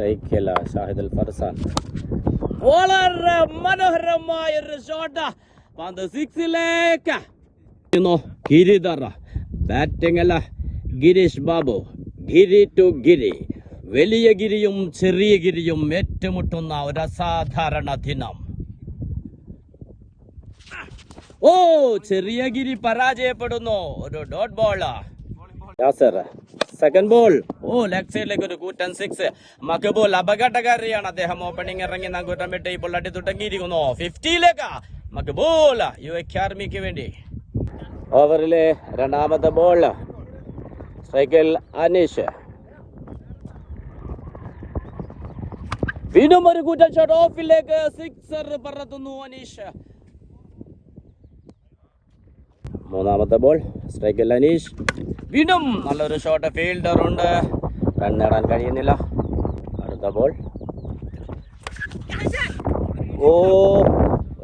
സ്ട്രൈക്കില്ല ഷാഹിദ് അൽ ഫർസാൻ. വളരെ മനോഹരമായ ഒരു ഷോട്ട് പന്ത് സിക്സിലേക്ക് ഗിരിധർ ബാറ്റിംഗ് അല്ല. ഗിരീഷ് ബാബു. ഗിരി ടു ഗിരി. വലിയ ഗിരിയും ചെറിയ ഗിരിയും ഏറ്റുമുട്ടുന്ന ഒരു അസാധാരണ ദിനം. ഓ ചെറിയ ഗിരി പരാജയപ്പെടുന്നു. ഒരു dot ball Yasir. Second ball ഓ ലെഗ് സൈഡിലേക്ക് ഒരു കൂറ്റൻ സിക്സ് മക്കബോൾ അപകടകാരിയാണ് അദ്ദേഹം ഓപ്പണിംഗ് ഇറങ്ങി നങ്കൂറ്റം വിട്ട് ഇപ്പോൾ അടി തുടങ്ങിയിരിക്കുന്നു. ഫിഫ്റ്റിയിലേക്കാ മക്കബോൾ യു എ ആർമിക്ക് വേണ്ടി. ഓവറിലെ രണ്ടാമത്തെ ബോൾ സ്ട്രൈക്കിൽ അനീഷ്. വീണ്ടും ഒരു കൂറ്റൻ ഷോട്ട് ഓഫിലേക്ക് സിക്സർ പറത്തുന്നു അനീഷ്. മൂന്നാമത്തെ ബോൾ സ്ട്രൈക്കിൽ അനീഷ്. വീണ്ടും നല്ലൊരു ഷോട്ട് ഫീൽഡർ ഉണ്ട്. റൺ നേടാൻ കഴിയുന്നില്ല. അടുത്ത ബോൾ ഓ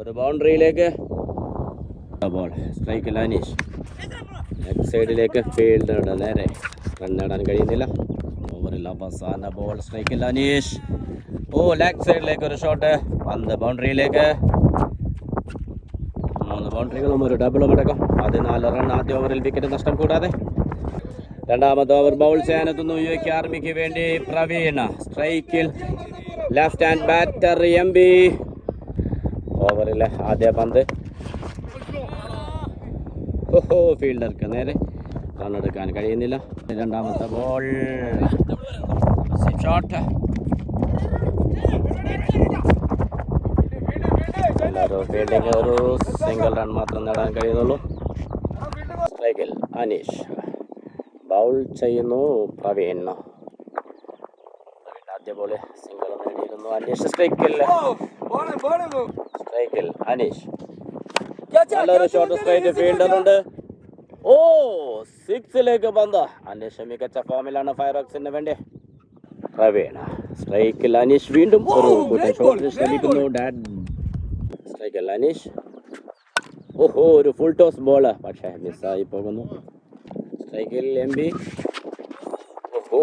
ഒരു ബൗണ്ടറിയിലേക്ക് ബോൾ സ്ട്രൈക്ക് അനീഷ്. ലെഗ് സൈഡിലേക്ക് ഫീൽഡറുടെ നേരെ റൺ നേടാൻ കഴിയുന്നില്ല. ഓവറിൽ അവസാന ബോൾ സ്ട്രൈക്ക് അനീഷ്. ഓ ലെഗ് സൈഡിലേക്ക് ഒരു ഷോട്ട് പന്ത് ബൗണ്ടറിയിലേക്ക് മൂന്ന് ബൗണ്ടറികളും ഒരു ഡബിളും അടക്കം. പതിനാല് റൺ ആദ്യ ഓവറിൽ വിക്കറ്റ് നഷ്ടം കൂടാതെ. രണ്ടാമത്തെ ഓവർ ബൗൾ ചെയ്യാനെത്തുന്നു യു കെ ആർമിക്ക് വേണ്ടി പ്രവീൺ സ്ട്രൈക്കിൽ left hand batter M B ഓവറിലെ ആദ്യ പന്ത്. ഓഹോ ഫീൽഡർക്ക് നേരെ റണ്ണെടുക്കാൻ കഴിയുന്നില്ല. രണ്ടാമത്തെ ബോൾ. ഷോട്ട് ഫീൽഡിങ് ഒരു സിംഗിൾ റൺ മാത്രം നേടാൻ കഴിയുന്നുള്ളൂ. സ്ട്രൈക്കിൽ അനീഷ്. ബൗൾ ചെയ്യുന്നു പ്രവീൺ അതേപോലെ ആദ്യ ബോൾ സിംഗിൾ നേടിയിരുന്നു. അനീഷ് സ്ട്രൈക്കിൽ സ്ട്രൈക്കിൽ അനീഷ്. നല്ലൊരു ഷോട്ട് സ്ട്രൈറ്റ് ഫീൽഡർ ഉണ്ട്. ഓ സിക്സിലേക്ക് പന്ത്. അനീഷ് മികച്ച ഫോമിലാണ് ഫയറോക്സിന് വേണ്ടി. പ്രവീണ. സ്ട്രൈക്കിൽ അനീഷ് വീണ്ടും ഒരു കൂട്ടം ഷോട്ടിന് ശ്രമിക്കുന്നു. ഡാഡ് സ്ട്രൈക്കിൽ അനീഷ്. ഓഹോ ഒരു ഫുൾ ടോസ് ബോൾ പക്ഷേ മിസ്സായി പോകുന്നു. സ്ട്രൈക്കിൽ എം ഓഹോ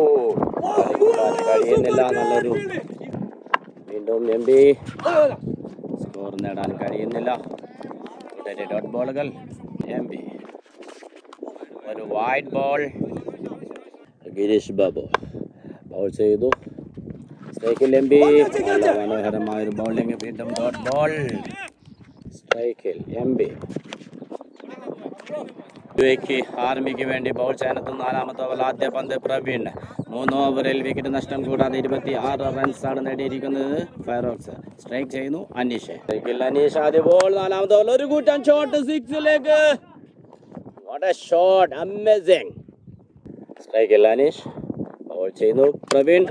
കളിക്കാൻ കഴിയുന്നില്ല നല്ലൊരു വീണ്ടും എം ബി സ്കോർ നേടാൻ കഴിയുന്നില്ല. ഇവിടെ ഡോട്ട് ബോളുകൾ എം ബി ഒരു wide ball. Girish Babu bowl ചെയ്തു. സ്ട്രൈക്കിൽ എം ബി നല്ല മനോഹരമായ ഒരു ബൗളിംഗ്. വീണ്ടും ഡോട്ട് ബോൾ. സ്ട്രൈക്കിൽ എം ബി യുഎക്ക് ആർമിക്ക് വേണ്ടി ബൗൾ ചെയ്യാനെത്തുന്ന നാലാമത്തെ ഓവർ ആദ്യ പന്ത് പ്രവീൺ. മൂന്ന് ഓവറിൽ വിക്കറ്റ് നഷ്ടം കൂടാതെ ഇരുപത്തി ആറ് റൺസാണ് നേടിയിരിക്കുന്നത് ഫയറോക്സ്. സ്ട്രൈക്ക് ചെയ്യുന്നു അനീഷ്. അനീഷ്. ആദ്യ ബോൾ നാലാമത്തെ ഓവർ ഒരു കൂട്ടം ഷോട്ട് സിക്സിലേക്ക് വാട്ട് എ ഷോട്ട് അമേസിംഗ് സ്ട്രൈക്കിൽ അനീഷ്. ബോൾ ചെയ്യുന്നു പ്രവീൺ.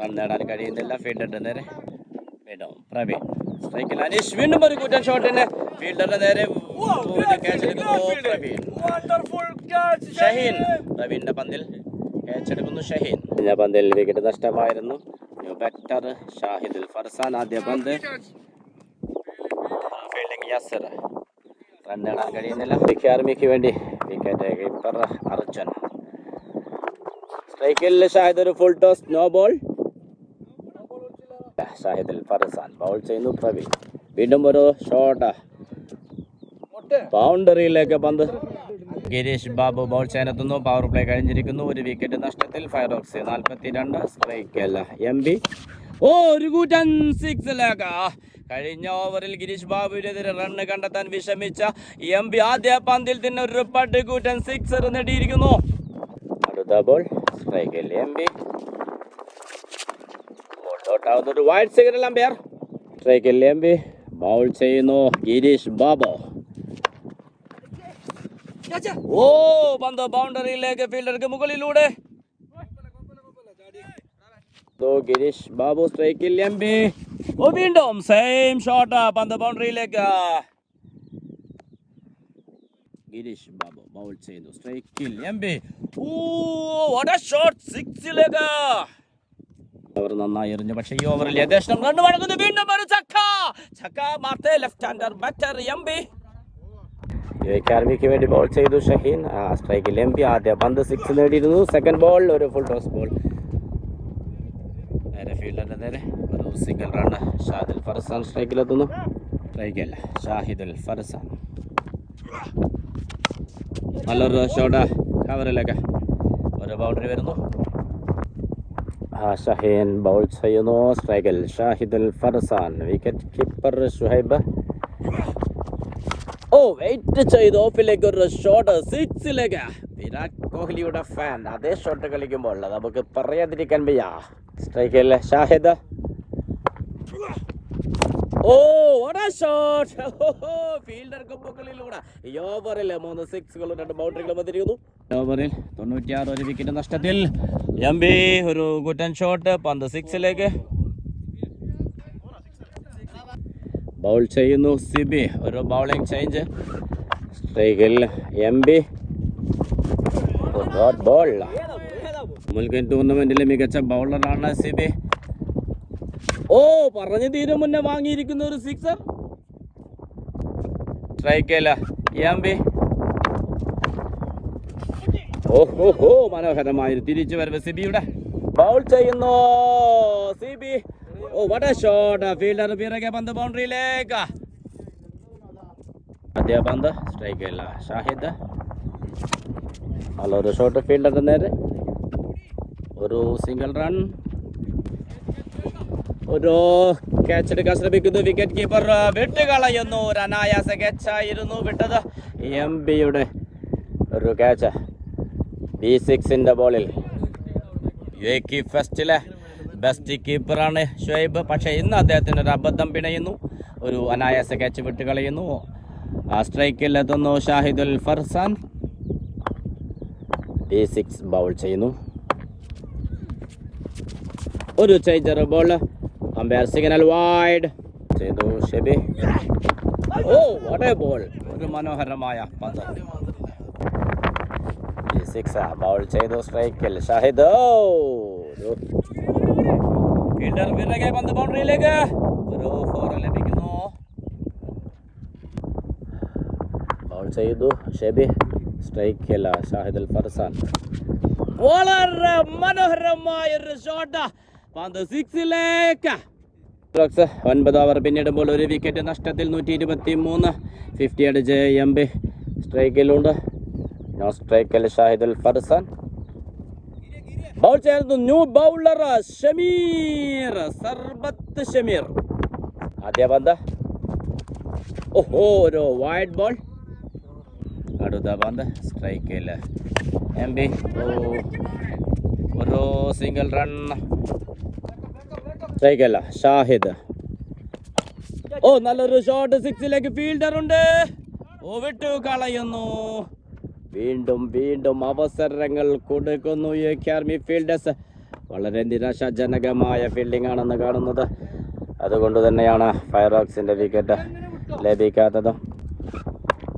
റൺ നേടാൻ കഴിയുന്നില്ല. ഫീൽഡറിന്റെ നേരെ. വീണ്ടും പ്രവീൺ. സ്ട്രൈക്കിൽ അനീഷ്. വീണ്ടും ഒരു കൂറ്റൻ ഷോട്ടിന് ഫീൽഡറിന്റെ നേരെ ഷഹീൻ പന്തിൽ ഷഹീൻ കഴിഞ്ഞ പന്തിൽ വിക്കറ്റ് നഷ്ടമായിരുന്നു. ന്യൂ ബാറ്റർ ഷാഹിദുൽ ഫർസാൻ ആദ്യ പന്ത്. ഫീൽഡിംഗ് യാസർ റൺ നേടാൻ കഴിയുന്നില്ല. വിക്കി ആർമിക്ക് വേണ്ടി വിക്കറ്റ് കീപ്പർ അർജുൻ. സ്ട്രൈക്കിൽ ഷാഹിദ് ഒരു full toss no ball Shahidul Farzan bowl ചെയ്യുന്നു പ്രവീൺ. വീണ്ടും ഒരു ഷോട്ട് ബൗണ്ടറിയിലേക്ക് പന്ത്. ഗിരീഷ് ബാബു ബോൾ ചെയ്യാനെത്തുന്നു പവർ പ്ലേ കഴിഞ്ഞിരിക്കുന്നു. ഒരു വിക്കറ്റ് നഷ്ടത്തിൽ ഫയറോക്സ് നാൽപ്പത്തി രണ്ട് സ്ട്രൈക്ക് അല്ല. എം ബി ഓ ഒരു കൂറ്റൻ സിക്സിലേക്ക് കഴിഞ്ഞ ഓവറിൽ ഗിരീഷ് ബാബുവിനെതിരെ റണ്ണ് കണ്ടെത്താൻ വിഷമിച്ച എം ബി ആദ്യ പന്തിൽ തന്നെ ഒരു പട്ടുകൂറ്റൻ സിക്സർ നേടിയിരിക്കുന്നു. അടുത്ത ബോൾ സ്ട്രൈക്കിൽ എം ബി ഒരു വൈഡ് സിഗ്നൽ അമ്പയർ സ്ട്രൈക്കിൽ എം ബി ബൗൾ ചെയ്യുന്നു ഗിരീഷ് ബാബു. ഓ പന്ത് ബൗണ്ടറിയിലേക്ക് ഫീൽഡർക്ക് മുകളിലൂടെ. ഗിരീഷ് ബാബു സ്ട്രൈക്കിൽ എം ബി ഓ വീണ്ടും സെയിം ഷോട്ട് പന്ത് ബൗണ്ടറിയിലേക്ക്. ഗിരീഷ് ബാബു ബൗൾ ചെയ്തു. സ്ട്രൈക്കിൽ എം ബി ഓ ഷോട്ട് സിക്സിലേക്ക് ഓവർ നന്നായി എറിഞ്ഞു. പക്ഷേ ഈ ഓവറിൽ യഥേഷ്ടം റൺ വഴങ്ങുന്നു. വീണ്ടും ഒരു ചക്ക. ചക്ക മാർത്തേ ലെഫ്റ്റ് ഹാൻഡർ ബാറ്റർ എം ആർമിക്ക് വേണ്ടി ബോൾ ചെയ്തു. ഷഹീൻ ആ സ്ട്രൈക്കിൽ എം പി ആദ്യ പന്ത് സിക്സ് നേടിയിരുന്നു. സെക്കൻഡ് ബോൾ ഒരു ഫുൾ ടോസ് ബോൾ നേരെ ഫീൽഡറിന്റെ നേരെ ഒരു സിംഗിൾ റൺ ഷാഹിദുൽ ഫർസാൻ സ്ട്രൈക്കിലെത്തുന്നു സ്ട്രൈക്കല്ല ഷാഹിദുൽ ഫർസാൻ. നല്ലൊരു ഷോട്ട് കവറിലൊക്കെ ഒരു ബൗണ്ടറി വരുന്നു. ആ ഷഹീൻ ബൗൾ ചെയ്യുന്നു. സ്ട്രൈക്കിൽ ഷാഹിദുൽ ഫർസാൻ. വിക്കറ്റ് കീപ്പർ ഷുഹൈബ് ഓ വെയിറ്റ് ചെയ്ത് ഓഫിലേക്ക് ഒരു ഷോട്ട് സിക്സിലേക്ക് വിരാട് കോഹ്ലിയുടെ ഫാൻ അതേ ഷോട്ട് കളിക്കുമ്പോൾ നമുക്ക് പറയാതിരിക്കാൻ വയ്യ. സ്ട്രൈക്കിൽ ഷാഹിദ്. ഓ വട ഷോട്ട് ഫീൽഡർ മൂന്ന് രണ്ട് ബൗണ്ടറികളും ഒരു വിക്കറ്റ് നഷ്ടത്തിൽ. ഒരു ഗുട്ടൻ ഷോട്ട് പന്ത് സിക്സിലേക്ക് ബൗൾ ചെയ്യുന്നു. സിബി ഒരു ബൗളിംഗ് ചേഞ്ച് സ്ട്രൈക്കിൽ എം ബി ബോൾ മുൽക്കൻ ടൂർണമെന്റിലെ മികച്ച ബൗളറാണ് സിബി. ഓ പറഞ്ഞു തീരും മുന്നേ വാങ്ങിയിരിക്കുന്ന ഒരു സിക്സർ സ്ട്രൈക്കല്ല എം ബി ഓഹോ ഹോ മനോഹരമായ തിരിച്ചു വരവ് സിബിയുടെ. ബൗൾ ചെയ്യുന്നു. Sibi. Oh what a shot fielder പിറകെ പന്ത് ബൗണ്ടറിയിലേക്ക്. ആദ്യ പന്ത് സ്ട്രൈക്കല്ല ഷാഹിദ്. നല്ലൊരു ഷോട്ട് ഫീൽഡറിന്റെ നേരെ. ഒരു സിംഗിൾ റൺ ഒരു ക്യാച്ച് എടുക്കാൻ ശ്രമിക്കുന്നു വിക്കറ്റ് കീപ്പർ വിട്ടുകളയുന്നു ഒരു അനായാസ ക്യാച്ചായിരുന്നു വിട്ടത്. എം ബിയുടെ ഒരു ക്യാച്ച് ബി സിക്സിന്റെ ബോളിൽ എ ഫസ്റ്റിലെ ബെസ്റ്റ് കീപ്പറാണ് ഷുഹൈബ് പക്ഷേ ഇന്ന് അദ്ദേഹത്തിന് ഒരു അബദ്ധം പിണയുന്നു. ഒരു അനായാസ ക്യാച്ച് വിട്ട് കളയുന്നു സ്ട്രൈക്കിൽ എത്തുന്നു Shahidul Farsan. D six bowl ചെയ്യുന്നു. ഒരു changer ball umpire signal wide ചെയ്തു ഷെബി. ഓ വടേ ബോൾ ഒരു മനോഹരമായ പന്ത്. സിക്സ് ബൗൾ ചെയ്തു സ്ട്രൈക്കിൽ ഷാഹിദ് ഫീൽഡർ പന്ത് ബൗണ്ടറിയിലേക്ക് ഒരു ഫോർ ലഭിക്കുന്നു. ബൗൾ ചെയ്തു. ഷെബി ഷാഹിദ് അൽ ഫർസാൻ. വളരെ മനോഹരമായ ഒരു ഷോട്ട് പന്ത് സിക്സിലേക്ക് ഒൻപത് ഓവർ പിന്നിടുമ്പോൾ ഒരു വിക്കറ്റ് നഷ്ടത്തിൽ നൂറ്റി ഇരുപത്തി മൂന്ന് ഫിഫ്റ്റി അടിച്ച് എം ബി സ്ട്രൈക്കിലുണ്ട് നോ സ്ട്രൈക്കിൽ ഷാഹിദുൽ ഫർസാൻ. ബൗൾ ചെയ്യുന്നു ന്യൂ ബൗളർ ഷമീർ സർബത്ത് ഷമീർ ആദ്യ പന്ത് ഓഹോ ഒരു വൈഡ് ബോൾ അടുത്ത പന്ത് സ്ട്രൈക്കിൽ എം ബി ഒരു സിംഗിൾ റൺ സ്ട്രൈക്കല്ല ഷാഹിദ് ഓ നല്ലൊരു ഷോട്ട് സിക്സിലേക്ക് ഫീൽഡർ ഉണ്ട് ഓ വിട്ടു കളയുന്നു വീണ്ടും വീണ്ടും അവസരങ്ങൾ കൊടുക്കുന്നു എ കെ ഫീൽഡേഴ്സ് വളരെ നിരാശാജനകമായ ഫീൽഡിംഗ് ആണെന്ന് കാണുന്നത്. അതുകൊണ്ട് തന്നെയാണ് ഫയർവർക്സിന്റെ വിക്കറ്റ് ലഭിക്കാത്തത്.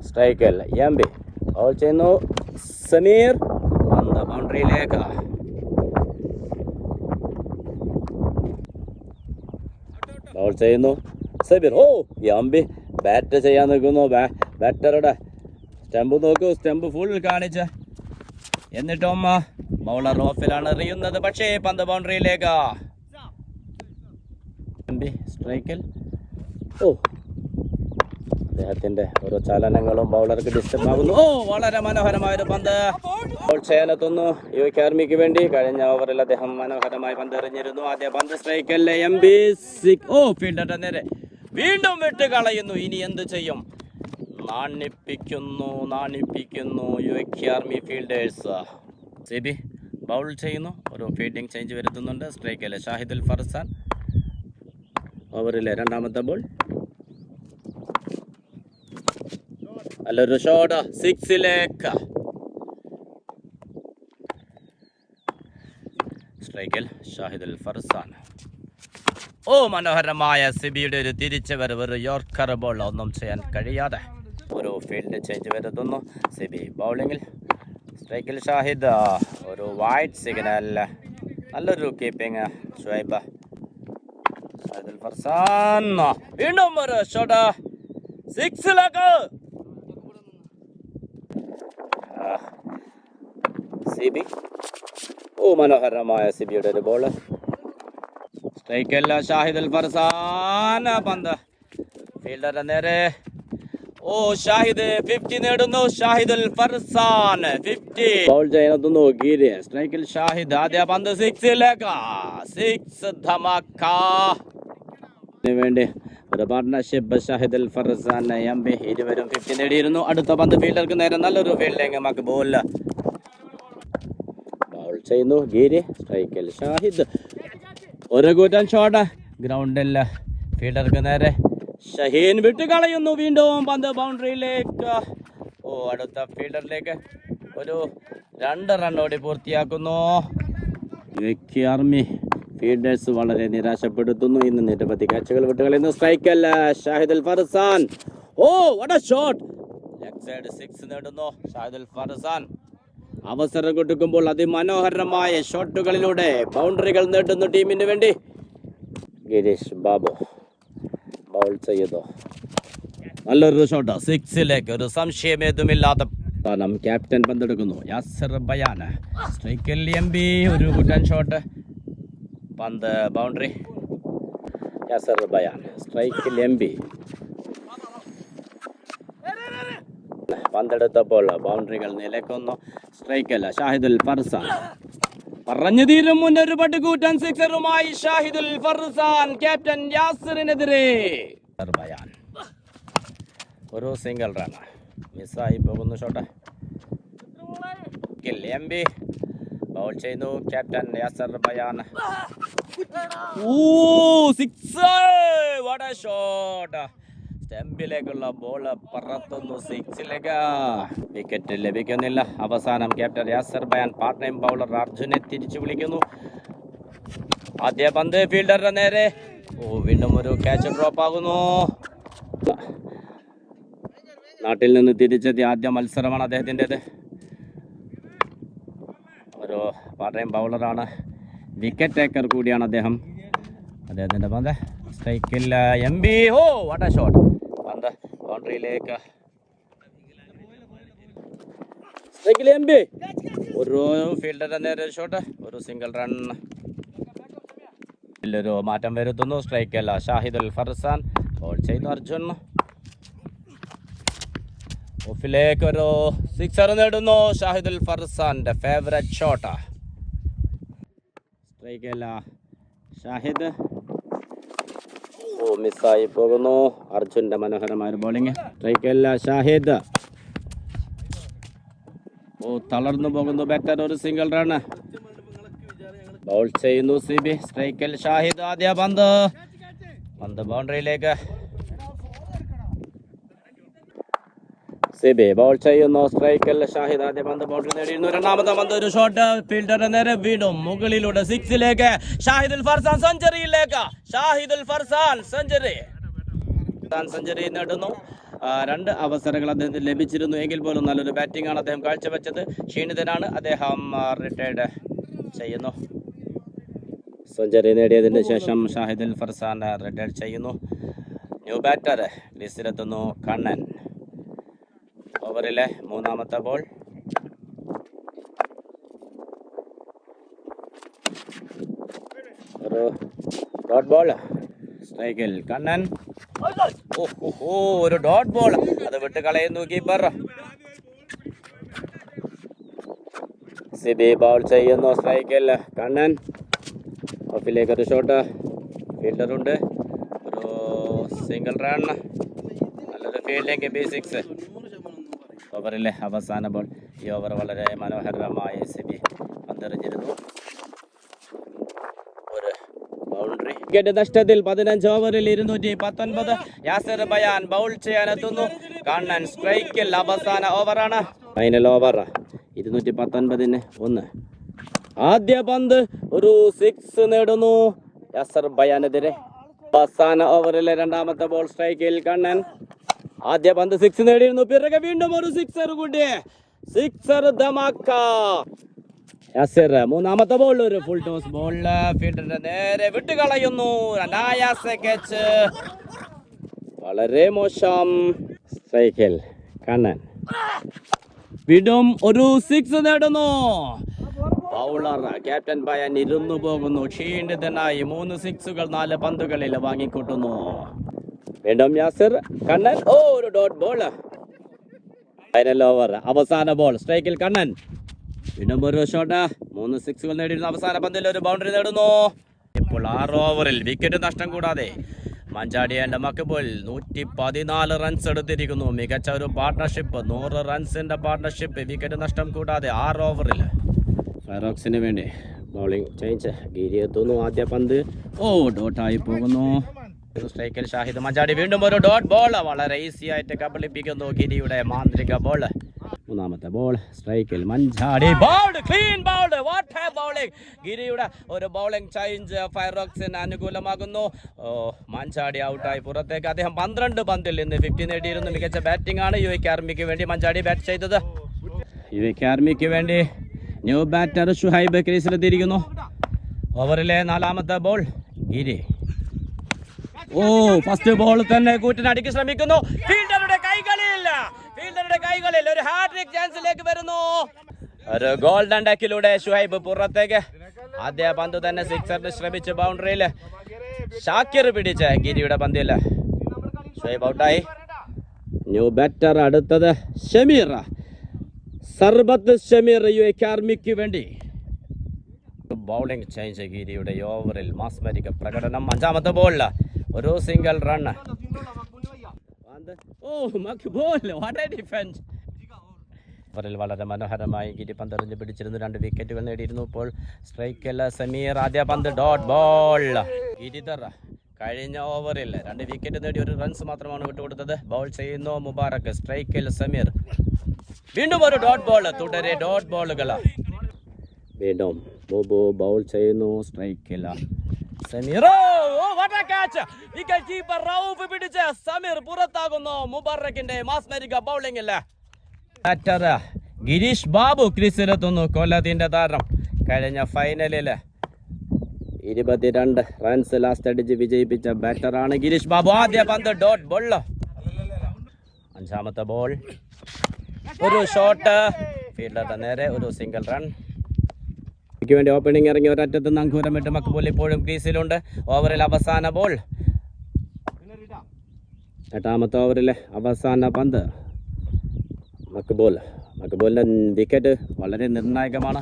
സ്ട്രൈക്കൽ എം ബി ഓൾ ചെയ്യുന്നു. സമീർ പന്ത് ബൗണ്ടറിയിലേക്ക് ബൗൾ ചെയ്യുന്നു. Sameer oh M B bat ചെയ്യാൻ നിൽക്കുന്നു. ബാറ്ററുടെ സ്റ്റംപ് നോക്കൂ സ്റ്റമ്പ് ഫുൾ കാണിച്ച്. എന്നിട്ടും ബൗളർ ഓഫിലാണ് എറിയുന്നത്. പക്ഷേ പന്ത് ബൗണ്ടറിയിലേക്ക്. സ്ട്രൈക്കിൽ ഓ അദ്ദേഹത്തിന്റെ ഓരോ ചലനങ്ങളും ബൗളർക്ക് ഡിസ്റ്റർബ് ആകുന്നു ഓ വളരെ മനോഹരമായ ഒരു പന്ത്. ബോൾ ചെയ്യാനെത്തുന്നു. യു കെ ആർമിക്ക് വേണ്ടി കഴിഞ്ഞ ഓവറിൽ അദ്ദേഹം മനോഹരമായി പന്ത് എറിഞ്ഞിരുന്നു. ആദ്യ പന്ത് സ്ട്രൈക്കല്ലേ എം ബി സിക് ഓ ഫീൽഡറിന്റെ നേരെ വീണ്ടും വിട്ട് കളയുന്നു ഇനി എന്ത് ചെയ്യും? നാണിപ്പിക്കുന്നു നാണിപ്പിക്കുന്നു U K army fielders C B bowl ചെയ്യുന്നു. ഒരു ഫീൽഡിംഗ് ചേഞ്ച് വരുത്തുന്നുണ്ട്. സ്ട്രൈക്കല്ലേ ഷാഹിദുൽ ഫർസാൻ ഓവറിലെ രണ്ടാമത്തെ ബോൾ. നല്ലൊരു ഷോട്ട് സിക്സിലേക്ക് സ്ട്രൈക്കിൽ ഷാഹിദുൽ ഫർസാൻ. ഓ മനോഹരമായ സിബിയുടെ ഒരു തിരിച്ചു വരവ് ഒരു യോർക്കർ ബോൾ ഒന്നും ചെയ്യാൻ കഴിയാതെ. ഒരു ഫീൽഡ് ചേഞ്ച് വരുത്തുന്നു. സിബി ബൗളിങ്ങിൽ സ്ട്രൈക്കിൽ ഷാഹിദ് ഒരു വൈറ്റ് സിഗ്നൽ നല്ലൊരു കീപ്പിംഗ് ഷുഹൈബ് ഫർസാൻ വീണ്ടും ഒരു ഷോട്ട് സിക്സിലേക്ക് സിബി. ഓ മനോഹരമായ സിബിയുടെ ഒരു ബോൾ സ്ട്രൈക്കല്ല ഷാഹിദ് അൽ ഫർസാൻ പന്ത്. ഫീൽഡറിന്റെ നേരെ. ഓ ഷാഹിദ് ഫിഫ്റ്റി നേടുന്നു. ഷാഹിദ് ഫർസാൻ ഫിഫ്റ്റി ബൗൾ ചെയ്യുന്നു ഗീര് സ്ട്രൈക്കിൽ ഷാഹിദ് ആദ്യ പന്ത് സിക്സിലേക്ക് സിക്സ് ധമാക്ക. വേണ്ടി ഒരു partnership Shahid Al Farsan M B ഇരുവരും ഫിഫ്റ്റി നേടിയിരുന്നു. അടുത്ത പന്ത് ഫീൽഡർക്ക് നേരെ നല്ലൊരു ഫീൽഡിംഗ് മക്ബൂൽ ബൗൾ ചെയ്യുന്നു. ഗീരി. സ്ട്രൈക്കിൽ ഷാഹിദ്. ഒരു കൂറ്റൻ ഷോട്ട് ഗ്രൗണ്ടിൽ ഫീൽഡർക്ക് നേരെ ഷഹീൻ വിട്ട് കളയുന്നു വീണ്ടും പന്ത് ബൗണ്ടറിയിലേക്ക് ഓ അടുത്ത ഫീൽഡറിലേക്ക് ഒരു രണ്ട് റണ്ണോടി പൂർത്തിയാക്കുന്നു. ആർമി ഫീൽഡേഴ്സ് വളരെ നിരാശപ്പെടുത്തുന്നു. ഇന്ന് നിരവധി കാഴ്ചകൾ വിട്ടുകളയുന്നു. സ്ട്രൈക്കല്ല അല്ല Al Farsan. Oh what a shot side six നേടുന്നു ഷാഹിദുൽ ഫർസാൻ. അവസരം കൊടുക്കുമ്പോൾ അതിമനോഹരമായ ഷോട്ടുകളിലൂടെ ബൗണ്ടറികൾ നേടുന്നു ടീമിന് വേണ്ടി. ഗിരീഷ് ബാബു. ബൗൾ ചെയ്തു നല്ലൊരു ഷോട്ട് സിക്സിലേക്ക് ഒരു സംശയമേതുമില്ലാത്ത സ്ഥാനം ക്യാപ്റ്റൻ പന്തെടുക്കുന്നു. യാസർ ബയാൻ സ്ട്രൈക്കിൽ എം ഒരു കുട്ടൻ ഷോട്ട് പന്ത് ബൗണ്ടറി യാസർ ബയാൻ. സ്ട്രൈക്കിൽ എം ബി പന്തെടുത്തപ്പോൾ ബൗണ്ടറികൾ നിലക്കുന്നു. സ്ട്രൈക്കല്ല ഷാഹിദുൽ ഫർസാൻ. പറഞ്ഞു തീരും മുന്നേ ഒരു പട്ടുകൂറ്റൻ സിക്സറുമായി ഷാഹിദുൽ ഫർസാൻ ക്യാപ്റ്റൻ യാസിറിനെതിരെ. ഒരു സിംഗിൾ റൺ മിസ്സായി പോകുന്നു ഷോട്ട്. എം ബി ബൗൾ ചെയ്യുന്നു captain Yasar Bayan. Oh six what a shot സ്റ്റംപിലേക്കുള്ള ball പറത്തുന്നു സിക്സിലേക്ക്. വിക്കറ്റ് ലഭിക്കുന്നില്ല. അവസാനം captain Yasar Bayan part time bowler അർജുനെ തിരിച്ചു വിളിക്കുന്നു. ആദ്യ പന്ത് ഫീൽഡറിന്റെ നേരെ. ഓ വീണ്ടും ഒരു ക്യാച്ച് ഡ്രോപ്പ് ആകുന്നു. നാട്ടിൽ നിന്ന് തിരിച്ചെത്തിയ ആദ്യ മത്സരമാണ് അദ്ദേഹത്തിന്റെത്. ഒരു പാർട്ട് ടൈം ബൗളറാണ് വിക്കറ്റ് ടേക്കർ കൂടിയാണ് അദ്ദേഹം. അദ്ദേഹത്തിന്റെ പന്ത്. സ്ട്രൈക്കില്ല M B oh what a shot ബൗണ്ടറിയിലേക്ക് ഒരു ഫീൽഡറിന്റെ നേരെ ഷോട്ട് ഒരു സിംഗിൾ റൺ ഒരു മാറ്റം വരുത്തുന്നു. സ്ട്രൈക്കല്ല ഷാഹിദുൽ ഫർസാൻ ബോൾ ചെയ്തു അർജുൻ. ഓഫിലേക്ക് ഒരു സിക്സർ നേടുന്നു. ഷാഹിദുൽ ഫർസാന്റെ ഫേവറേറ്റ് ഷോട്ടാ സ്ട്രൈക്കല്ല ഷാഹിദ് മിസ്സായി പോകുന്നു. അർജുന്റെ മനോഹരമായ ഒരു ബോളിംഗ് സ്ട്രൈക്കല്ല ഷാഹിദ്. ഓ തളർന്നു പോകുന്നു ബാറ്റർ ഒരു സിംഗിൾ റൺ ബൗൾ ചെയ്യുന്നു സി ബി സ്ട്രൈക്കൽ ഷാഹിദ് ആദ്യ പന്ത്. പന്ത് ബൗണ്ടറിയിലേക്ക് സിബി ബോൾ ചെയ്യുന്നു. സ്ട്രൈക്കൽ ഷാഹിദ് ആദ്യ പന്ത് ബോട്ടിൽ നേടിയിരുന്നു. രണ്ടാമത്തെ പന്ത് ഒരു ഷോട്ട് ഫീൽഡറിന്റെ നേരെ വീണ്ടും മുകളിലൂടെ സിക്സിലേക്ക് ഷാഹിദുൽ ഫർസാൻ സെഞ്ചുറിയിലേക്ക്. ഷാഹിദുൽ ഫർസാൻ സെഞ്ചുറി. സെഞ്ചുറി നേടുന്നു. രണ്ട് അവസരങ്ങൾ അദ്ദേഹത്തിന് ലഭിച്ചിരുന്നു. എങ്കിൽ പോലും നല്ലൊരു ബാറ്റിംഗ് ആണ് അദ്ദേഹം കാഴ്ചവെച്ചത്. ക്ഷീണിതനാണ്. അദ്ദേഹം റിട്ടയർഡ് ചെയ്യുന്നു. സെഞ്ചുറി നേടിയതിന് ശേഷം ഷാഹിദുൽ ഫർസാൻ റിട്ടയർ ചെയ്യുന്നു. ന്യൂ ബാറ്റർ ലിസ്റ്റിലെത്തുന്നു കണ്ണൻ. ഓവറിലെ മൂന്നാമത്തെ ബോൾ. ഒരു ഡോട്ട് ബോൾ. സ്ട്രൈക്കിൽ കണ്ണൻ. ഓ, ഒരു ഡോട്ട് ബോൾ. അത് വിട്ട് കളയുന്നു കീപ്പർ. സിബി ബോൾ ചെയ്യുന്നു സ്ട്രൈക്കിൽ കണ്ണൻ. ഓഫിലേക്ക് ഒരു ഷോട്ട്. ഫീൽഡറുണ്ട് ഒരു സിംഗിൾ റൺ. നല്ലൊരു ഫീൽഡിംഗ് ബി സിക്സ്. ഓവറിലെ അവസാന ബോൾ ഈ ഓവർ വളരെ മനോഹരമായി സിബി പന്തെറിഞ്ഞിരുന്നു. ഒരു ബൗണ്ടറി വിക്കറ്റ് നഷ്ടത്തിൽ പതിനഞ്ച് ഓവറിൽ ഇരുന്നൂറ്റി പത്തൊൻപത്. യാസിർ ബയാൻ ബൗൾ ചെയ്യാൻ എത്തുന്നു കണ്ണൻ സ്ട്രൈക്കിൽ അവസാന ഓവറാണ്. ഫൈനൽ ഓവർ ഇരുന്നൂറ്റി പത്തൊൻപതിന് ഒന്ന്. ആദ്യ പന്ത് ഒരു സിക്സ് നേടുന്നു. യാസർ ബയാനെതിരെ. അവസാന ഓവറിലെ രണ്ടാമത്തെ ബോൾ സ്ട്രൈക്കിൽ കണ്ണൻ ആദ്യ പന്ത് സിക്സ് നേടിയിരുന്നു. പിറകെ വീണ്ടും ഒരു സിക്സർ കൂടി. സിക്സർ ധമാക്ക. മൂന്നാമത്തെ ബോൾ ഒരു ഫുൾ ടോസ് ബോൾ ഫീൽഡറിന്റെ നേരെ വിട്ടുകളയുന്നു. അനായാസ catch. വളരെ മോശം. സ്ട്രൈക്കിൽ കണ്ണൻ. വീണ്ടും ഒരു സിക്സ് നേടുന്നു. ബൗളർ ക്യാപ്റ്റൻ പയൻ ഇരുന്നു പോകുന്നു. ക്ഷീണിതനായി മൂന്ന് സിക്സുകൾ നാല് പന്തുകളിൽ വാങ്ങിക്കൂട്ടുന്നു. വീണ്ടും യാസിർ കണ്ണൻ. ഓ ഒരു ഡോട്ട് ബോൾ ഫൈനൽ ഓവർ അവസാന ബോൾ സ്ട്രൈക്കിൽ കണ്ണൻ. വീണ്ടും ഒരു ഷോട്ട് മൂന്ന് സിക്സുകൾ നേടിയിരുന്നു അവസാന പന്തിൽ ഒരു ബൗണ്ടറി നേടുന്നു. ഇപ്പോൾ ആറ് ഓവറിൽ വിക്കറ്റ് നഷ്ടം കൂടാതെ മഞ്ചാടിയന്റെ മക്കബുൽ നൂറ്റി പതിനാല് റൺസ് എടുത്തിരിക്കുന്നു. മികച്ച ഒരു പാർട്ട്ണർഷിപ്പ് നൂറ് റൺസിന്റെ പാർട്ട്ണർഷിപ്പ് വിക്കറ്റ് നഷ്ടം കൂടാതെ ആറ് ഓവറിൽ ഫയറോക്സിന് വേണ്ടി ബൗളിംഗ് ചേഞ്ച് ഗിരി എത്തുന്നു ആദ്യ പന്ത്. ഓ ഡോട്ടായി പോകുന്നു. സ്ട്രൈക്കിൽ ഷാഹിദ് മഞ്ചാടി വീണ്ടും ഒരു ഡോട്ട് ബോൾ. വളരെ ഈസി ആയിട്ട് കബളിപ്പിക്കുന്നു ഗിരിയുടെ മാന്ത്രിക ബോൾ. മൂന്നാമത്തെ ബോൾ സ്ട്രൈക്കിൽ Manjadi. Ball clean ball what a bowling ഗിരിയുടെ ഒരു ബൗളിംഗ് ചേഞ്ച് ഫയറോക്സിന് അനുകൂലമാകുന്നു. മഞ്ചാടി ഔട്ടായി പുറത്തേക്ക്. അദ്ദേഹം പന്ത്രണ്ട് പന്തിൽ നിന്ന് ഫിഫ്റ്റി നേടിയിരുന്നു. മികച്ച ബാറ്റിംഗ് ആണ്. യു ആർമിക്ക് വേണ്ടി മഞ്ചാടി ബാറ്റ് ചെയ്തത്. യു എക്ക് ആർമിക്ക് വേണ്ടി ന്യൂ ബാറ്റർ ഷുഹൈബ് ക്രീസിലെത്തിയിരിക്കുന്നു. ഓവറിലെ നാലാമത്തെ ball Giri. Oh first ball തന്നെ കൂറ്റനടിക്ക് ശ്രമിക്കുന്നു. ഫീൽഡറുടെ കൈകളിൽ ഫീൽഡറുടെ കൈകളിൽ ഒരു ഹാട്രിക് ചാൻസിലേക്ക് വരുന്നു. ഒരു ഗോൾഡൻ ഡക്കിലൂടെ ഷുഹൈബ് പുറത്തേക്ക്. ആദ്യ പന്ത് തന്നെ സിക്സറിന് ശ്രമിച്ച് ബൗണ്ടറിയിൽ ഷാക്കിർ പിടിച്ച് ഗിരിയുടെ പന്തിൽ. ഷുഹൈബ് ഔട്ടായി ന്യൂ ബാറ്റർ അടുത്തത് ഷമീർ സർബത്ത് ഷമീർ യു ആർമിക്ക് വേണ്ടി. ബൗളിംഗ് ചേഞ്ച് ഗിരിയുടെ ഓവറിൽ മാസ്മരിക പ്രകടനം. അഞ്ചാമത്തെ ബോളിൽ ഒരു single run oh ball what defence വളരെ മനോഹരമായി ഗിരി പന്തെറിഞ്ഞ് പിടിച്ചിരുന്നു. രണ്ട് വിക്കറ്റുകൾ നേടിയിരുന്നു ഇപ്പോൾ. സ്ട്രൈക്കിൽ സമീർ ആദ്യ പന്ത് ഡോട്ട് ബോൾ ഗിരിധർ കഴിഞ്ഞ ഓവറിൽ രണ്ട് വിക്കറ്റ് നേടി ഒരു റൺസ് മാത്രമാണ് വിട്ടുകൊടുത്തത്. ബോൾ ചെയ്യുന്നു മുബാറക്ക് സ്ട്രൈക്കിൽ സമീർ. വീണ്ടും ഒരു ഡോട്ട് ബോൾ തുടരെ ഡോട്ട് ബോളുകൾ വീണ്ടും ബോബു ബൗൾ ചെയ്യുന്നു. സ്ട്രൈക്കില്ല സമീർ ഓ ക്യാച്ച് സമീർ പുറത്താകുന്നു മാസ്മരിക ബാറ്റർ ഗിരീഷ് ബാബു ക്രിസിലെത്തുന്നു കൊല്ലത്തിന്റെ താരം. കഴിഞ്ഞ ഫൈനലിൽ ഇരുപത്തിരണ്ട് റൺസ് ലാസ്റ്റ് അടിച്ച് വിജയിപ്പിച്ച ബാറ്റർ ആണ് ഗിരീഷ് ബാബു. ആദ്യ പന്ത് ഡോട്ട് ബോൾ അഞ്ചാമത്തെ ബോൾ ഒരു ഷോട്ട് ഫീൽഡറുടെ നേരെ ഒരു സിംഗിൾ റൺ ക്ക് വേണ്ടി ഓപ്പണിംഗ് ഇറങ്ങി ഒരറ്റത്ത് നങ്കൂരം വിട്ട് മക്ബൂൽ ഇപ്പോഴും ക്രീസിലുണ്ട് ഓവറിൽ അവസാന ബോൾ എട്ടാമത്തെ ഓവറിലെ അവസാന പന്ത്. മക്ബൂൽ മക്ബൂലിന്റെ വിക്കറ്റ് വളരെ നിർണായകമാണ്.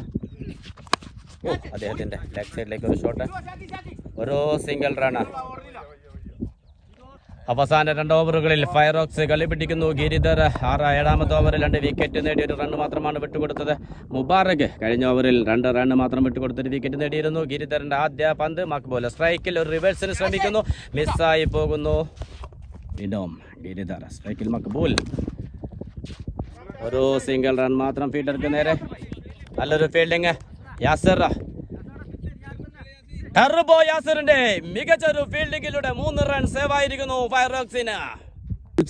അദ്ദേഹത്തിന്റെ ലെഗ് സൈഡിലേക്ക് ഒരു ഷോട്ട് ഒരു സിംഗിൾ റൺ അവസാന രണ്ട് ഓവറുകളിൽ ഫയറോക്സ് കളി പിടിക്കുന്നു ഗിരിധർ ആറ് ഏഴാമത്തെ ഓവറിൽ രണ്ട് വിക്കറ്റ് നേടി ഒരു റൺ മാത്രമാണ് വിട്ടുകൊടുത്തത്. മുബാറക് കഴിഞ്ഞ ഓവറിൽ രണ്ട് റൺ മാത്രം വിട്ടുകൊടുത്തൊരു വിക്കറ്റ് നേടിയിരുന്നു. ഗിരിധറിന്റെ ആദ്യ പന്ത് മക്ബോല സ്ട്രൈക്കിൽ ഒരു റിവേഴ്സിന് ശ്രമിക്കുന്നു. മിസ്സായി പോകുന്നു. വീണ്ടും ഗിരിധർ സ്ട്രൈക്കിൽ മക്ബൂൽ. ഒരു സിംഗിൾ റൺ മാത്രം ഫീൽഡർക്ക് നേരെ. നല്ലൊരു ഫീൽഡിങ് യാസർ ടർബോ യാസറിന്റെ മികച്ച ഒരു ഫീൽഡിങ്ങിലൂടെ മൂന്ന് റൺ സേവായിരിക്കുന്നു ഫയറോക്സിന്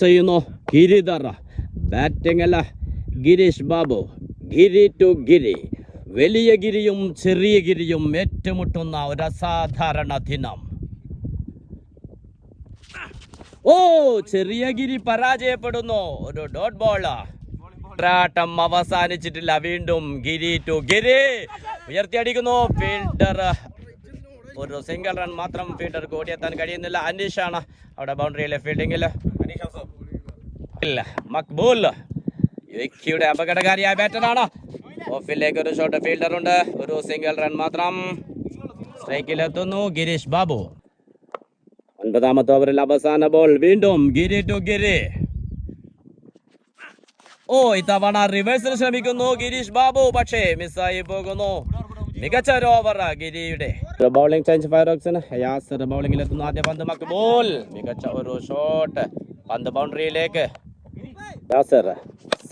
ചെയ്യുന്നു ഗിരിധർ ബാറ്റിംഗ് അല്ല ഗിരീഷ് ബാബു. ഗിരി ടു ഗിരി. വലിയ ഗിരിയും ചെറിയ ഗിരിയും ഏറ്റുമുട്ടുന്ന ഒരു അസാധാരണ ദിനം. ഓ ചെറിയ ഗിരി പരാജയപ്പെടുന്നു. ഒരു ഡോട്ട് ബോൾ പോരാട്ടം അവസാനിച്ചിട്ടില്ല. വീണ്ടും ഗിരി ടു ഗിരി. ഉയർത്തിയടിക്കുന്നു ഫീൽഡർ ഒരു സിംഗിൾ റൺ മാത്രം ഫീൽഡർക്ക് ഓടിയെത്താൻ കഴിയുന്നില്ല. അനീഷാണ് അവിടെ ബൗണ്ടറിയിലെ ഫീൽഡിങ്ങിൽ ഇല്ല മക്ബൂൽ. യുടെ അപകടകാരിയായ ബാറ്ററാണ് ഓഫിലേക്ക് ഒരു ഷോട്ട് ഫീൽഡർ ഉണ്ട്. ഒരു സിംഗിൾ റൺ മാത്രം. സ്ട്രൈക്കിലെത്തുന്നു ഗിരീഷ് ബാബു. ഒൻപതാമത്തെ ഓവറിൽ അവസാന ബോൾ വീണ്ടും ഗിരി ടു ഗിരി. ഓ ഇത്തവണ റിവേഴ്സിന് ശ്രമിക്കുന്നു ഗിരീഷ് ബാബു. പക്ഷേ മിസ്സായി പോകുന്നു. മികച്ച ഒരു ഓവർ ഗിരിയുടെ. ബൗളിംഗ് ചേഞ്ച് ഫയറോക്സിന് യാസർ ബൗളിംഗിൽ എത്തുന്നു ആദ്യ പന്ത്. മക്ബൂൽ മികച്ച ഒരു ഷോട്ട് പന്ത് ബൗണ്ടറിയിലേക്ക്. യാസർ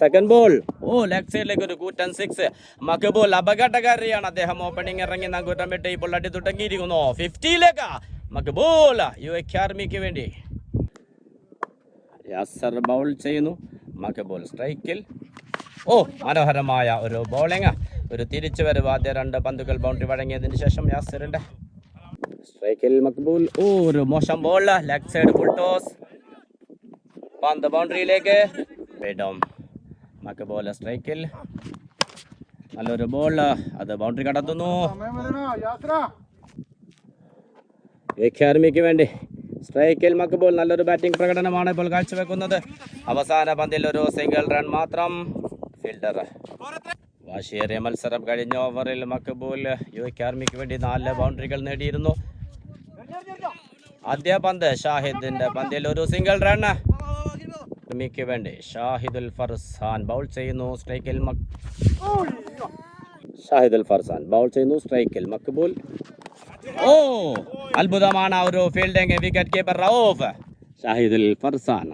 സെക്കൻഡ് ബോൾ ഓ ലെഗ് സൈഡിലേക്ക് ഒരു കൂറ്റൻ സിക്സ് മക്ബൂൽ അപകടകാരിയാണ് അദ്ദേഹം. ഓപ്പണിംഗ് ഇറങ്ങി നങ്കൂറ്റം വിട്ട് ഇപ്പോൾ അടി തുടങ്ങിയിരിക്കുന്നു. ഫിഫ്റ്റിയിലേക്ക് മക്ബൂൽ യു എ ആർമിക്ക് വേണ്ടി. യാസർ ബൗൾ ചെയ്യുന്നു. മക്ബൂൽ സ്ട്രൈക്കിൽ ഓ മനോഹരമായ ഒരു ബോളിംഗ് ഒരു തിരിച്ചുവരവ് ആദ്യ രണ്ട് പന്തുകൾ ബൗണ്ടറി വഴങ്ങിയതിന് ശേഷം യാസിറിന്റെ സ്ട്രൈക്കിൽ മക്ബൂൽ. ഓ ഒരു മോശം ball leg side full toss പന്ത് ബൗണ്ടറിയിലേക്ക് മക്ബൂൽ സ്ട്രൈക്കിൽ നല്ലൊരു ബോൾ അത് ബൗണ്ടറി കടത്തുന്നു. ആർമിക്ക് വേണ്ടി സ്ട്രൈക്കിൽ മക്ബോൾ നല്ലൊരു ബാറ്റിംഗ് പ്രകടനമാണ് ഇപ്പോൾ കാഴ്ചവെക്കുന്നത്. അവസാന പന്തിൽ ഒരു സിംഗിൾ റൺ മാത്രം. ഫീൽഡർ വാശിയേറിയ മത്സരം കഴിഞ്ഞ ഓവറിൽ മക്ബൂൽ യു ആർമിക്ക് വേണ്ടി നാല് ബൗണ്ടറികൾ നേടിയിരുന്നു. ആദ്യ പന്ത് ഷാഹിദിന്റെ പന്തിൽ ഒരു സിംഗിൾ റൺ. ആർമിക്ക് വേണ്ടി ഷാഹിദുൽ ഫർസാൻ ബൗൾ ചെയ്യുന്നു സ്ട്രൈക്കിൽ ഷാഹിദുൽ ഫർസാൻ ബൗൾ ചെയ്യുന്നു സ്ട്രൈക്കിൽ മക്ബൂൽ. ഓ അത്ഭുതമാണ് ആ ഒരു fielding wicket keeper Rauf. Shahidul Farsan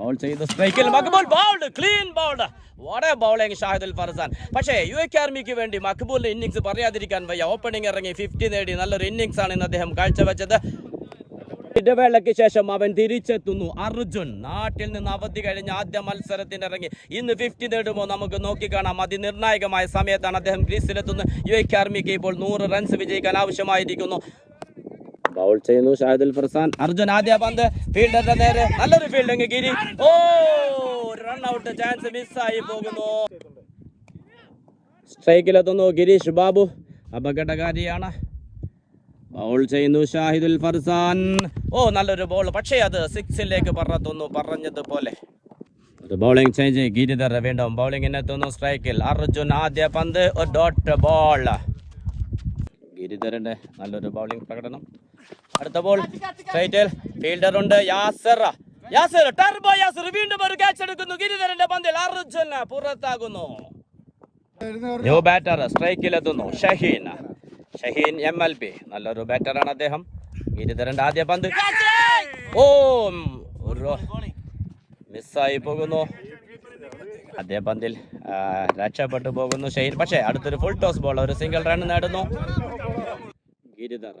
bowl ചെയ്ത സ്ട്രൈക്കിൽ മക്ബൂൽ ബൗൾഡ് ക്ലീൻ ബൗൾഡ് വളരെ ബൗളിംഗ് ഷാഹിദുൽ ഫർസാൻ. പക്ഷേ യു എ ആർമിക്ക് വേണ്ടി മക്ബൂലിന്റെ ഇന്നിങ്സ് പറയാതിരിക്കാൻ വയ്യ. ഓപ്പണിംഗ് ഇറങ്ങി ഫിഫ്റ്റി നേടി. നല്ലൊരു ഇന്നിങ്സ് ആണ് ഇന്ന് അദ്ദേഹം കാഴ്ചവെച്ചത്. ഇടവേളയ്ക്ക് ശേഷം അവൻ തിരിച്ചെത്തുന്നു. അർജുൻ നാട്ടിൽ നിന്ന് അവധി കഴിഞ്ഞ ആദ്യ മത്സരത്തിന് ഇറങ്ങി. ഇന്ന് ഫിഫ്റ്റി നേടുമോ നമുക്ക് നോക്കിക്കാണാം. അതിനിർണായകമായ സമയത്താണ് അദ്ദേഹം ക്രീസിലെത്തുന്നത് യു എ ആർമിക്ക് ഇപ്പോൾ നൂറ് റൺസ് വിജയിക്കാൻ ആവശ്യമായിരിക്കുന്നു. ബൗൾ ചെയ്യുന്നു ഷാഹിദുൽ ഫർസാൻ. അർജുൻ ആദ്യ പന്ത്. ഫീൽഡറിന്റെ നേരെ നല്ലൊരു ഫീൽഡിംഗ് ഗിരി. ഓ റൺ ഔട്ട് ചാൻസ് മിസ്സായി പോകുന്നു. സ്ട്രൈക്കിലെത്തുന്നു ഗിരീഷ് ബാബു. അപകടകാരിയാണ്. ബൗൾ ചെയ്യുന്നു ഷാഹിദുൽ ഫർസാൻ. ഓ നല്ലൊരു ബോൾ പക്ഷേ അത് സിക്സിലേക്ക് പറത്തുന്നു പറഞ്ഞതുപോലെ. ബൗളിംഗ് ചേഞ്ച് ഗിരിധർ വീണ്ടും ബൗളിംഗിന് എത്തുന്നു സ്ട്രൈക്കിൽ അർജുൻ ആദ്യ പന്ത്. ഡോട്ട് ബോൾ ഗിരിധരന്റെ നല്ലൊരു ബൗളിംഗ് പ്രകടനം. അടുത്ത ബോൾ സ്ട്രൈറ്റിൽ ഫീൽഡർ ഉണ്ട്. യാസർ യാസർ ടർബോ യാസർ വീണ്ടും ഒരു ക്യാച്ച് എടുക്കുന്നു. ഗിരിധരന്റെ പന്തിൽ അർജുന പുറത്താകുന്നു. New batter സ്ട്രൈക്കിലെത്തുന്നു Shaheen. Shaheen M L P നല്ലൊരു ബാറ്ററാണ് അദ്ദേഹം. ഗിരിധരന്റെ ആദ്യ പന്ത്. ഓ. മിസ്സായി പോകുന്നു. അതേ പന്തിൽ രക്ഷപ്പെട്ടു പോകുന്നു ഷഹീൻ. പക്ഷേ അടുത്തൊരു ഫുൾ ടോസ് ബോൾ ഒരു സിംഗിൾ റൺ നേടുന്നു. ഗിരിധർ.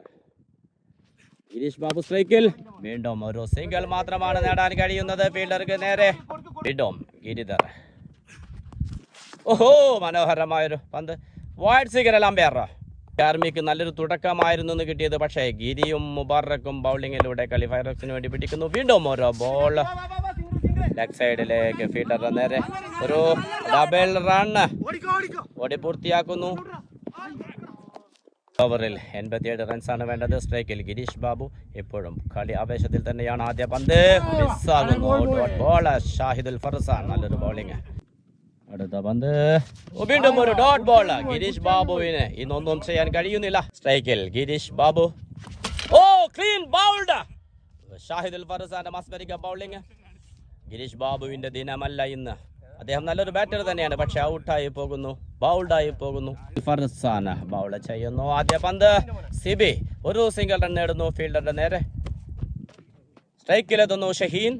ഗിരീഷ് ബാബു സ്ട്രൈക്കിൽ. വീണ്ടും ഒരു സിംഗിൾ മാത്രമാണ് നേടാൻ കഴിയുന്നത്. ഫീൽഡർക്ക് നേരെ. വീണ്ടും ഗിരിധർ. ഓഹോ മനോഹരമായൊരു പന്ത്. വൈഡ് സിഗരൽ അമ്പയർ ആർമിക്ക് നല്ലൊരു തുടക്കമായിരുന്നു എന്ന് കിട്ടിയത്. പക്ഷേ ഗിരിയും മുബാറക്കും ബൗളിങ്ങിലൂടെ കളി ഫൈറക്സിന് വേണ്ടി പിടിക്കുന്നു. വീണ്ടും ഓരോ ബോൾ. ലെഗ് സൈഡിലേക്ക് ഫീൽഡർ നേരെ. ഒരു ഡബിൾ റൺ. ഓടി പൂർത്തിയാക്കുന്നു. ഓവറിൽ എൺപത്തിയേഴ് റൺസാണ് വേണ്ടത്. സ്ട്രൈക്കിൽ ഗിരീഷ് ബാബു എപ്പോഴും കളി ആവേശത്തിൽ തന്നെയാണ് ആദ്യ പന്ത്. മിസ്സാകുന്നു. ഷാഹിദുൽ ഫർസാൻ നല്ലൊരു ബൗളിംഗ് അടുത്ത പന്ത്. വീണ്ടും ഒരു ഡോട്ട് ബോൾ ഗിരീഷ് ബാബുവിന് ഇന്നൊന്നും ചെയ്യാൻ കഴിയുന്നില്ല. സ്ട്രൈക്കിൽ ഗിരീഷ് ബാബു. ഓ ക്ലീൻ ബൗൾഡ് ഷാഹിദുൽ ഫർസാന്റെ മസ്മരിക ബൗളിംഗ് ഗിരീഷ് ബാബുവിന്റെ ദിനമല്ല ഇന്ന്. അദ്ദേഹം നല്ലൊരു ബാറ്റർ തന്നെയാണ് പക്ഷെ ഔട്ടായി പോകുന്നു. ബൗൾഡായി പോകുന്നു. ഫർസാന ബൗൾ ചെയ്യുന്നു. ആദ്യ പന്ത് സിബി ഒരു സിംഗിൾ റൺ നേടുന്നു. ഫീൽഡറുടെ നേരെ. സ്ട്രൈക്കിലെത്തുന്നു ഷഹീൻ.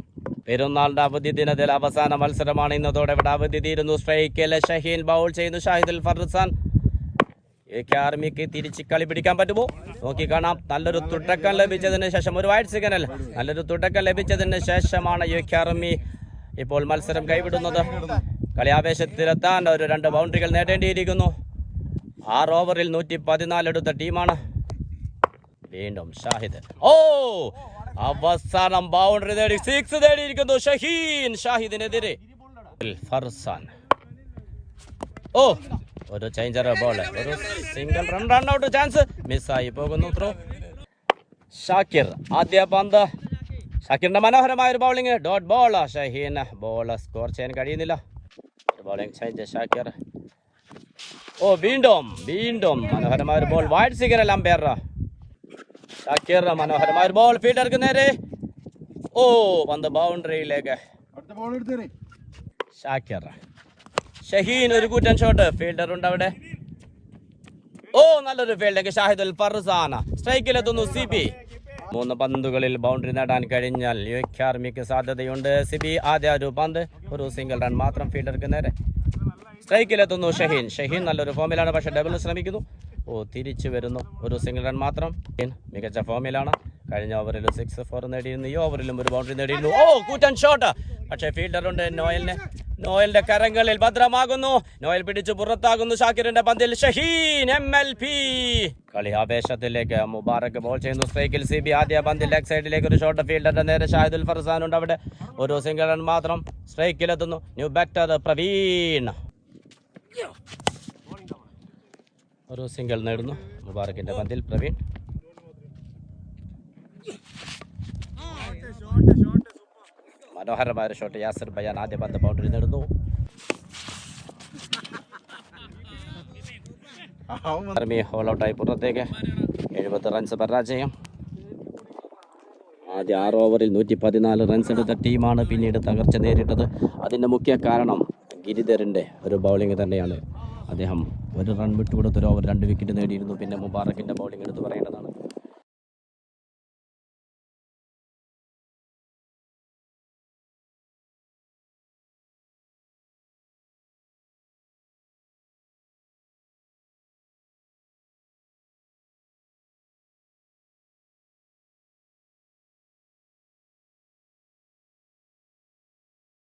പെരുന്നാളിന്റെ അവധി ദിനത്തിൽ അവസാന മത്സരമാണ്. ഇന്നതോടെ ഇവിടെ അവധി തീരുന്നു. സ്ട്രൈക്കിൽ ഷഹീൻ ബൗൾ ചെയ്യുന്നു. ഷാഹിദുൽ ഫർസാൻ ആർമിക്ക് തിരിച്ച് കളി പിടിക്കാൻ പറ്റുമോ? നോക്കി കാണാം. നല്ലൊരു തുടക്കം ലഭിച്ചതിന് ശേഷം ഒരു വൈറ്റ് സിഗ്നൽ നല്ലൊരു തുടക്കം ലഭിച്ചതിന് ശേഷമാണ് യു ആർമി ഇപ്പോൾ മത്സരം കൈവിടുന്നത്. കളി ആവേശത്തിലെത്താൻ ഒരു രണ്ട് ബൗണ്ടറികൾ നേടേണ്ടിയിരിക്കുന്നു. ആറ് ഓവറിൽ നൂറ്റി പതിനാല് എടുത്ത ടീമാണ് വീണ്ടും ഷാഹിദ്. ഓ അവസാനം ബൗണ്ടറി നേടി സിക്സ് നേടിയിരിക്കുന്നു ഷഹീൻ ഷാഹിദിനെതിരെ. ഫർസാൻ. ഓ ഒരു ചേഞ്ചർ ബോൾ ഒരു single run run out chance മിസ്സായി പോകുന്നു ത്രോ ഷാക്കിർ ആദ്യ പന്ത്. ഷാക്കിറിന്റെ മനോഹരമായ ഒരു bowling dot ball Shaheen. Ball score ചെയ്യാൻ കഴിയുന്നില്ല. ബോളിംഗ് ചേഞ്ച് ഷാക്കിർ ഓ വീണ്ടും വീണ്ടും മനോഹരമായ ഒരു ball wide signal umpire Shakir മനോഹരമായ ഒരു ബോൾ ഫീൽഡർക്ക് നേരെ. ഓ പന്ത് ബൗണ്ടറിയിലേക്ക്. ബോൾ ഷാക്കിർ ഷഹീൻ ഒരു കൂറ്റൻ ഷോട്ട് ഫീൽഡർ ഉണ്ട് അവിടെ. ഓ നല്ലൊരു ഫീൽഡിംഗ് ഷാഹിദുൽ ഫർസാന. സ്ട്രൈക്കിലെത്തുന്നു സി ബി മൂന്ന് പന്തുകളിൽ ബൗണ്ടറി നേടാൻ കഴിഞ്ഞാൽ യു എ ആർമിക്ക് സാധ്യതയുണ്ട്. സിബി ആദ്യ ഒരു പന്ത് ഒരു സിംഗിൾ റൺ മാത്രം ഫീൽഡർക്ക് നേരെ. സ്ട്രൈക്കിലെത്തുന്നു ഷഹീൻ. ഷഹീൻ നല്ലൊരു ഫോമിലാണ് പക്ഷേ ഡബിൾ ശ്രമിക്കുന്നു. ഓ തിരിച്ചു വരുന്നു. ഒരു സിംഗിൾ റൺ മാത്രം. മികച്ച ഫോമിലാണ് കഴിഞ്ഞ ഓവറിൽ സിക്സ് ഫോർ നേടിയിരുന്നു. ഈ ഓവറിലും ഒരു ബൗണ്ടറി നേടിയിരുന്നു. ഓ കൂറ്റൻ ഷോട്ട് പക്ഷേ ഫീൽഡറുണ്ട് നോയലിനെ. നോയലിന്റെ കരങ്ങളിൽ ഭദ്രമാകുന്നു. നോയൽ പിടിച്ചു പുറത്താകുന്നു ഷാക്കിറിന്റെ പന്തിൽ. ഷഹീൻ എം എൽ പി കളി ആവേശത്തിലേക്ക് മുബാറക് ബോൾ ചെയ്യുന്നു. സ്ട്രൈക്കിൽ സി ബി ആദ്യ പന്തിൽ ലെഗ് സൈഡിലേക്ക് ഒരു ഷോട്ട് ഫീൽഡറിന്റെ നേരെ ഷാഹിദുൽ ഫർസാൻ ഉണ്ട് അവിടെ. ഒരു സിംഗിൾ റൺ മാത്രം സ്ട്രൈക്കിൽ എത്തുന്നു. New batter Praveen. ഒരു സിംഗിൾ നേടുന്നു. മുബാറക്കിന്റെ പന്തിൽ പ്രവീൺ. മനോഹരമായ ഒരു ഷോട്ട് യാസിർ ബയാൻ ആദ്യ പന്ത് ബൗണ്ടറി നേടുന്നു. ആർമി ഹോൾ ഔട്ടായി പുറത്തേക്ക്. എഴുപത്തി റൺസ് പരാജയം. ആദ്യ ആറ് ഓവറിൽ നൂറ്റി പതിനാല് റൺസ് എടുത്ത ടീമാണ് പിന്നീട് തകർച്ച നേരിട്ടത്. അതിന്റെ മുഖ്യ കാരണം ഗിരിധരന്റെ ഒരു ബൗളിംഗ് തന്നെയാണ്. അദ്ദേഹം ഒരു റൺ വിട്ടുകൊടുത്തൊരു ഓവർ രണ്ട് വിക്കറ്റ് നേടിയിരുന്നു. പിന്നെ മുബാറക്കിന്റെ ബൗളിംഗ് എടുത്ത് പറയേണ്ടതാണ്.